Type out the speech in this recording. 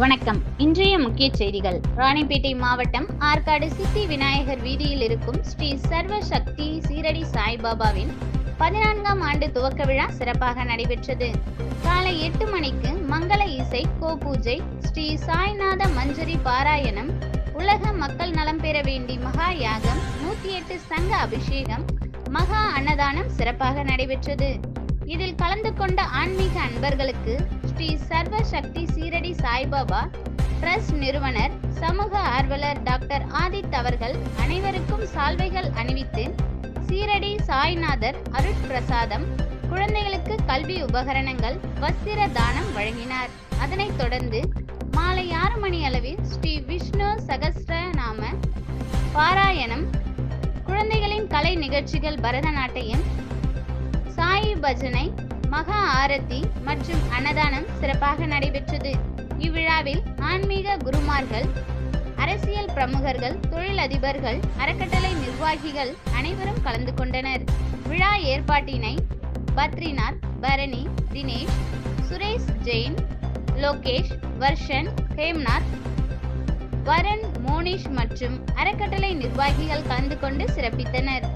வணக்கம். இன்றைய முக்கிய செய்திகள். ராணிப்பேட்டை மாவட்டம் ஆற்காடு சித்தி விநாயகர் வீதியில் இருக்கும் ஸ்ரீ சர்வ சக்தி சீரடி சாய்பாபாவின் பதினான்காம் ஆண்டு துவக்க விழா சிறப்பாக நடைபெற்றது. காலை எட்டு மணிக்கு மங்கள இசை கோபூஜை ஸ்ரீ சாய்நாத மஞ்சரி பாராயணம் உலக மக்கள் நலம் பெற வேண்டி மகா யாகம் நூத்தி எட்டு சங்க அபிஷேகம் மகா அன்னதானம் சிறப்பாக நடைபெற்றது. இதில் கலந்து கொண்ட ஆன்மீக அன்பர்களுக்கு ஸ்ரீ சர்வ சக்தி சீரடி சாய்பாபா ட்ரஸ்ட் நிறுவனர் சமூக ஆர்வலர் டாக்டர் ஆதித் அவர்கள் அனைவருக்கும் சால்வைகள் அணிவித்து சீரடி சாய்நாதர் அருட்பிரசாதம் குழந்தைகளுக்கு கல்வி உபகரணங்கள் வஸ்திர தானம் வழங்கினார். அதனைத் தொடர்ந்து மாலை ஆறு மணி அளவில் ஸ்ரீ விஷ்ணு சகஸ்ரநாம பாராயணம் குழந்தைகளின் கலை நிகழ்ச்சிகள் பரதநாட்டியம் சாயி பஜனை மகா ஆரத்தி மற்றும் அன்னதானம் சிறப்பாக நடைபெற்றது. இவ்விழாவில் ஆன்மீக குருமார்கள் அரசியல் பிரமுகர்கள் தொழிலதிபர்கள் அறக்கட்டளை நிர்வாகிகள் அனைவரும் கலந்து கொண்டனர். விழா ஏற்பாட்டினை பத்ரிநாத் பரணி தினேஷ் சுரேஷ் ஜெயின் லோகேஷ் வர்ஷன் ஹேம்நாத் வரன் மோனிஷ் மற்றும் அறக்கட்டளை நிர்வாகிகள் கலந்து கொண்டு சிறப்பித்தனர்.